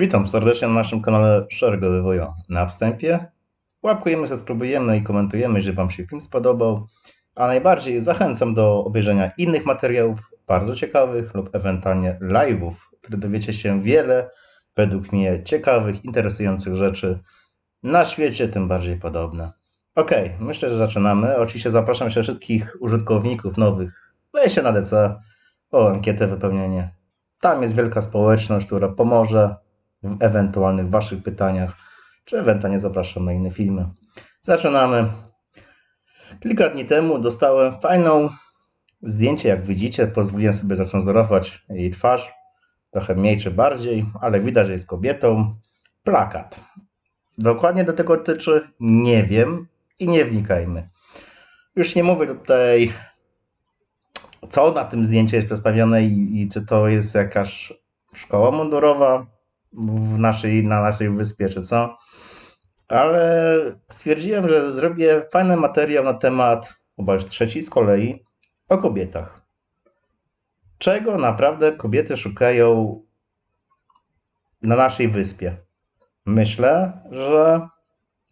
Witam serdecznie na naszym kanale Szeregowy Wojo. Na wstępie łapkujemy, subskrybujemy i komentujemy, jeżeli Wam się film spodobał. A najbardziej zachęcam do obejrzenia innych materiałów, bardzo ciekawych lub ewentualnie live'ów, które dowiecie się wiele, według mnie, ciekawych, interesujących rzeczy na świecie, tym bardziej podobne. Ok, myślę, że zaczynamy. Oczywiście zapraszam się wszystkich użytkowników nowych. Weźcie na DC o ankietę wypełnienie. Tam jest wielka społeczność, która pomoże w ewentualnych Waszych pytaniach, czy ewentualnie zapraszam na inne filmy. Zaczynamy. Kilka dni temu dostałem fajną zdjęcie, jak widzicie. Pozwoliłem sobie zacenzurować jej twarz, trochę mniej czy bardziej, ale widać, że jest kobietą. Plakat. Dokładnie do tego tyczy, nie wiem i nie wnikajmy. Już nie mówię tutaj, co na tym zdjęciu jest przedstawione i, i czy to jest jakaś szkoła mundurowa, w naszej, na naszej wyspie, czy co. Ale stwierdziłem, że zrobię fajny materiał na temat, chyba już trzeci z kolei, o kobietach. Czego naprawdę kobiety szukają na naszej wyspie? Myślę, że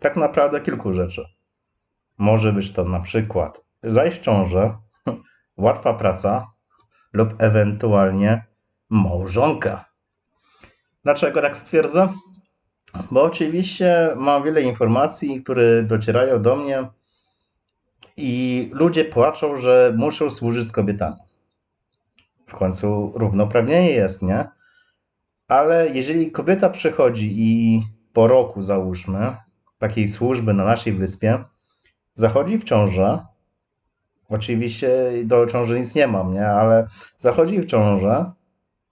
tak naprawdę kilku rzeczy. Może być to na przykład zajść w ciążę, łatwa praca lub ewentualnie małżonka. Dlaczego tak stwierdzę? Bo oczywiście mam wiele informacji, które docierają do mnie i ludzie płaczą, że muszą służyć z kobietami. W końcu równouprawnienie jest, nie? Ale jeżeli kobieta przychodzi i po roku, załóżmy, takiej służby na naszej wyspie, zachodzi w ciążę, oczywiście do ciąży nic nie mam, nie? Ale zachodzi w ciążę,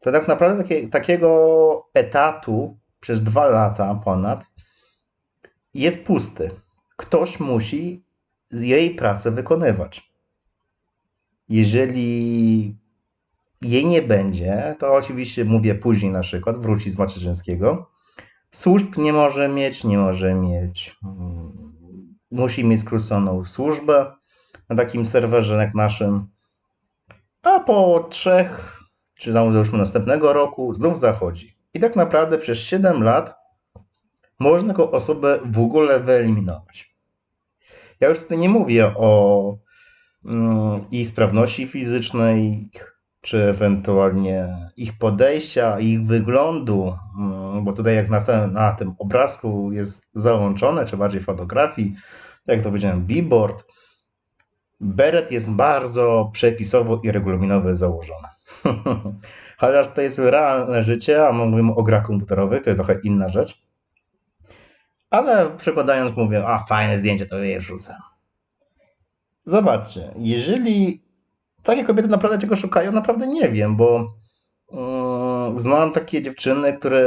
to tak naprawdę takie, takiego etatu przez dwa lata ponad jest pusty. Ktoś musi jej pracę wykonywać. Jeżeli jej nie będzie, to oczywiście mówię później na przykład, wróci z macierzyńskiego. Służb nie może mieć, nie może mieć. mm, Musi mieć skróconą służbę na takim serwerze jak naszym. A po trzech czy tam załóżmy następnego roku, znów zachodzi. I tak naprawdę przez 7 lat można go osobę w ogóle wyeliminować. Ja już tutaj nie mówię o mm, ich sprawności fizycznej, czy ewentualnie ich podejścia, ich wyglądu, mm, bo tutaj jak na, tym- na tym obrazku jest załączone, czy bardziej fotografii, tak jak to powiedziałem, billboard, beret jest bardzo przepisowo i regulaminowo założony. Chociaż to jest realne życie, a mówimy o grach komputerowych, to jest trochę inna rzecz. Ale przekładając mówię, a fajne zdjęcie, to je wrzucę. Zobaczcie, jeżeli takie kobiety naprawdę czego szukają, naprawdę nie wiem, bo mm, znam takie dziewczyny, które,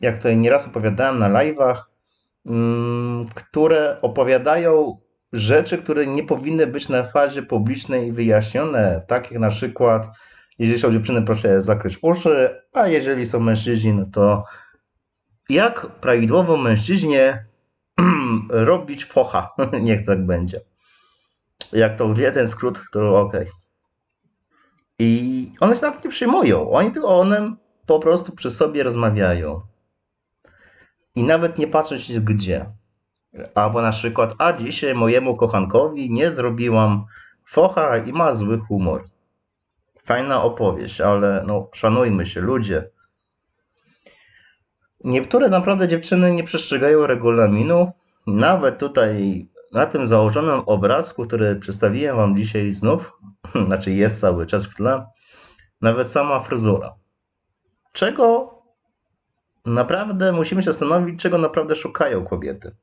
jak to nieraz opowiadałem na live'ach, mm, które opowiadają rzeczy, które nie powinny być na fazie publicznej wyjaśnione, tak jak na przykład jeżeli są dziewczyny, proszę zakryć uszy, a jeżeli są mężczyźni, no to jak prawidłowo mężczyźnie robić focha, niech tak będzie. Jak to jeden skrót, który ok. I one się nawet nie przyjmują, oni tylko one po prostu przy sobie rozmawiają. I nawet nie patrzą się gdzie. Albo na przykład, a dzisiaj mojemu kochankowi nie zrobiłam focha i ma zły humor. Fajna opowieść, ale no, szanujmy się, ludzie. Niektóre naprawdę dziewczyny nie przestrzegają regulaminu. Nawet tutaj na tym założonym obrazku, który przedstawiłem Wam dzisiaj znów, znaczy jest cały czas w tle, nawet sama fryzura. Czego naprawdę musimy się zastanowić, czego naprawdę szukają kobiety?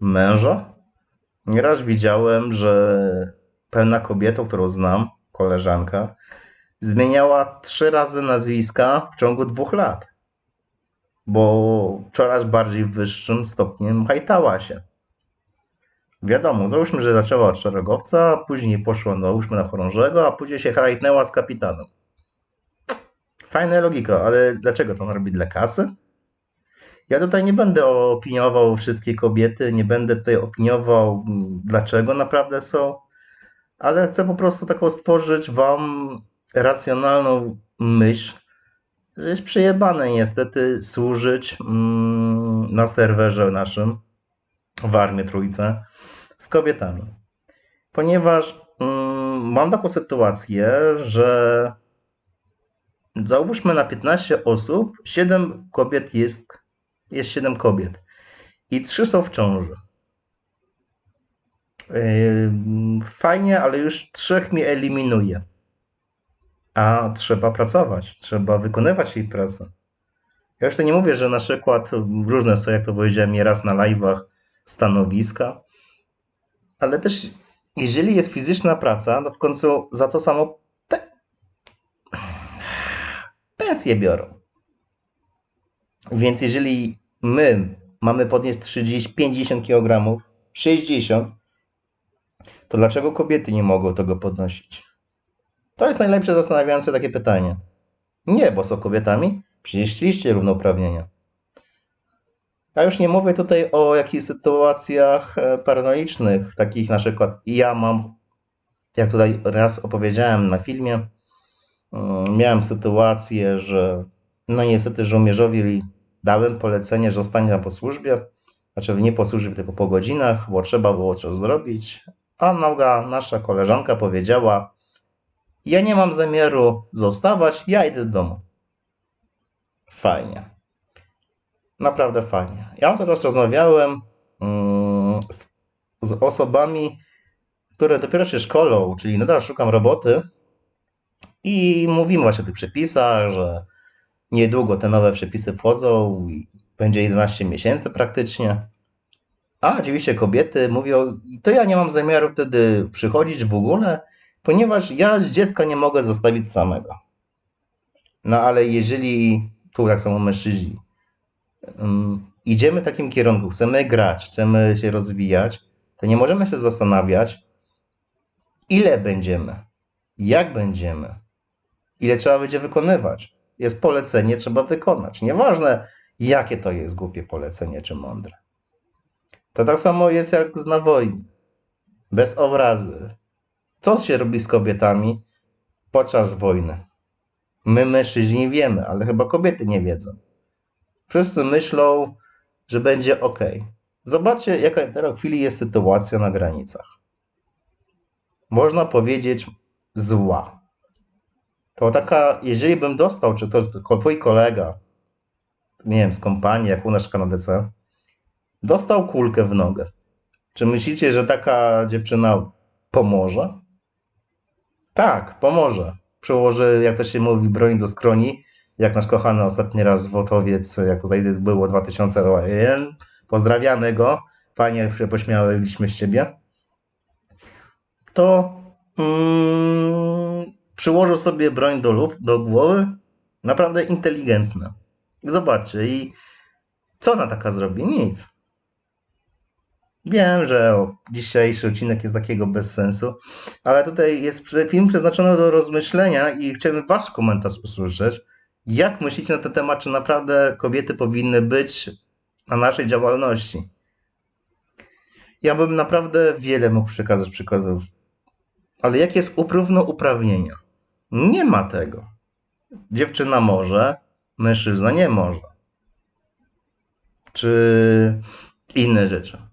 Męża? Nieraz widziałem, że pewna kobieta, którą znam, koleżanka, zmieniała trzy razy nazwiska w ciągu dwóch lat, bo coraz bardziej wyższym stopniem hajtała się. Wiadomo, załóżmy, że zaczęła od szeregowca, później poszła załóżmy na chorążego, a później się hajtnęła z kapitanem. Fajna logika, ale dlaczego to robi dla kasy? Ja tutaj nie będę opiniował wszystkie kobiety, nie będę tutaj opiniował, mm, dlaczego naprawdę są, ale chcę po prostu taką stworzyć Wam racjonalną myśl, że jest przejebane niestety służyć mm, na serwerze naszym w Armii Trójce z kobietami. Ponieważ mm, mam taką sytuację, że załóżmy na 15 osób, 7 kobiet jest, jest 7 kobiet i 3 są w ciąży. Yy, Fajnie, ale już trzech mi eliminuje. A trzeba pracować, trzeba wykonywać jej pracę. Ja już to nie mówię, że na przykład różne są, jak to powiedziałem nieraz na live'ach, stanowiska, ale też jeżeli jest fizyczna praca, to w końcu za to samo pe- biorą. Więc jeżeli my mamy podnieść 30, 50 kg, 60, to dlaczego kobiety nie mogą tego podnosić? To jest najlepsze zastanawiające takie pytanie. Nie, bo są kobietami, przecież szliście równouprawnienia. Ja już nie mówię tutaj o jakichś sytuacjach e, paranoicznych, takich na przykład ja mam, jak tutaj raz opowiedziałem na filmie, mm, miałem sytuację, że no niestety żołnierzowi dałem polecenie, że zostanie tam po służbie, znaczy nie po służbie, tylko po godzinach, bo trzeba było coś zrobić, a noga, nasza koleżanka powiedziała, ja nie mam zamiaru zostawać, ja idę do domu. Fajnie. Naprawdę fajnie. Ja teraz rozmawiałem mm, z, z osobami, które dopiero się szkolą, czyli nadal szukam roboty i mówimy właśnie o tych przepisach, że niedługo te nowe przepisy wchodzą i będzie 11 miesięcy praktycznie. A oczywiście kobiety mówią, to ja nie mam zamiaru wtedy przychodzić w ogóle, ponieważ ja dziecka nie mogę zostawić samego. No ale jeżeli, tu jak samo mężczyźni, um, idziemy w takim kierunku, chcemy grać, chcemy się rozwijać, to nie możemy się zastanawiać, ile będziemy, jak będziemy, ile trzeba będzie wykonywać. Jest polecenie, trzeba wykonać. Nieważne, jakie to jest głupie polecenie czy mądre. To tak samo jest jak na wojnie. Bez obrazy. Co się robi z kobietami podczas wojny? My mężczyźni wiemy, ale chyba kobiety nie wiedzą. Wszyscy myślą, że będzie ok. Zobaczcie, jaka teraz w chwili jest sytuacja na granicach. Można powiedzieć zła. To taka, jeżeli bym dostał, czy to, to twój kolega, nie wiem, z kompanii, jak u nas w Kanadece, dostał kulkę w nogę. Czy myślicie, że taka dziewczyna pomoże? Tak, pomoże. Przyłoży, jak to się mówi, broń do skroni, jak nasz kochany ostatni raz Wotowiec, jak tutaj było 2001. Pozdrawiamy go. Fajnie się pośmialiśmy z ciebie. To mm, przyłożył sobie broń do luf, do głowy. Naprawdę inteligentne. Zobaczcie, i co ona taka zrobi? Nic. Wiem, że dzisiejszy odcinek jest takiego bez sensu, ale tutaj jest film przeznaczony do rozmyślenia i chciałbym Wasz komentarz usłyszeć. Jak myślicie na ten temat, czy naprawdę kobiety powinny być na naszej działalności? Ja bym naprawdę wiele mógł przekazać przykładów, ale jakie jest uprawnienia? Nie ma tego. Dziewczyna może, mężczyzna nie może. Czy inne rzeczy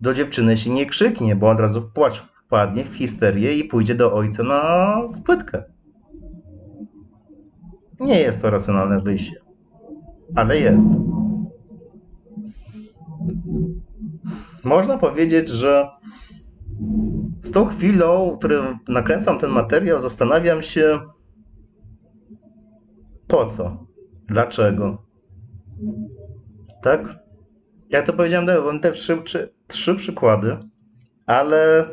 do dziewczyny się nie krzyknie, bo od razu w płacz wpadnie w histerię i pójdzie do ojca na spłytkę. Nie jest to racjonalne wyjście, ale jest. Można powiedzieć, że z tą chwilą, w której nakręcam ten materiał, zastanawiam się, po co, dlaczego. Tak? Jak to powiedziałem, dałem te trzy, trzy przykłady, ale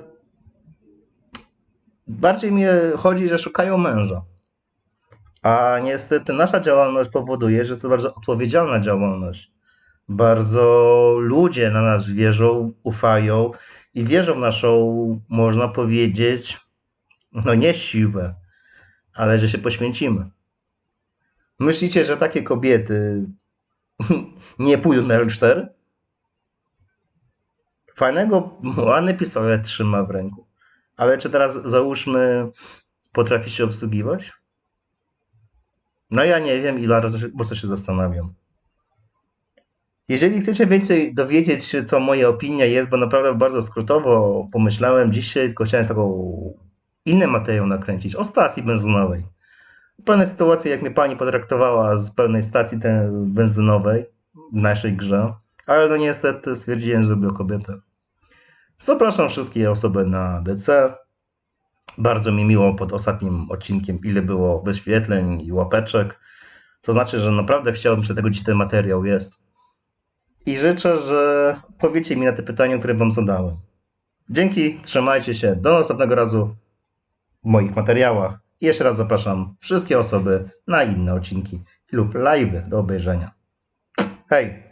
bardziej mi chodzi, że szukają męża. A niestety nasza działalność powoduje, że to bardzo odpowiedzialna działalność. Bardzo ludzie na nas wierzą, ufają i wierzą w naszą, można powiedzieć, no nie siłę, ale że się poświęcimy. Myślicie, że takie kobiety nie pójdą na L4? Fajnego, ładny pistolet trzyma w ręku. Ale czy teraz załóżmy, potrafi się obsługiwać? No ja nie wiem i mocno się zastanawiam. Jeżeli chcecie więcej dowiedzieć się, co moja opinia jest, bo naprawdę bardzo skrótowo pomyślałem dzisiaj, tylko chciałem taką inny materiał nakręcić o stacji benzynowej. Pewne sytuacje, jak mnie pani potraktowała z pełnej stacji benzynowej w naszej grze, ale no niestety stwierdziłem, że lubię kobietę. Zapraszam wszystkie osoby na DC. Bardzo mi miło pod ostatnim odcinkiem, ile było wyświetleń i łapeczek. To znaczy, że naprawdę chciałbym, że tego dzisiaj ten materiał jest. I życzę, że powiecie mi na te pytania, które wam zadałem. Dzięki, trzymajcie się. Do następnego razu w moich materiałach. I jeszcze raz zapraszam wszystkie osoby na inne odcinki lub live do obejrzenia. Hej!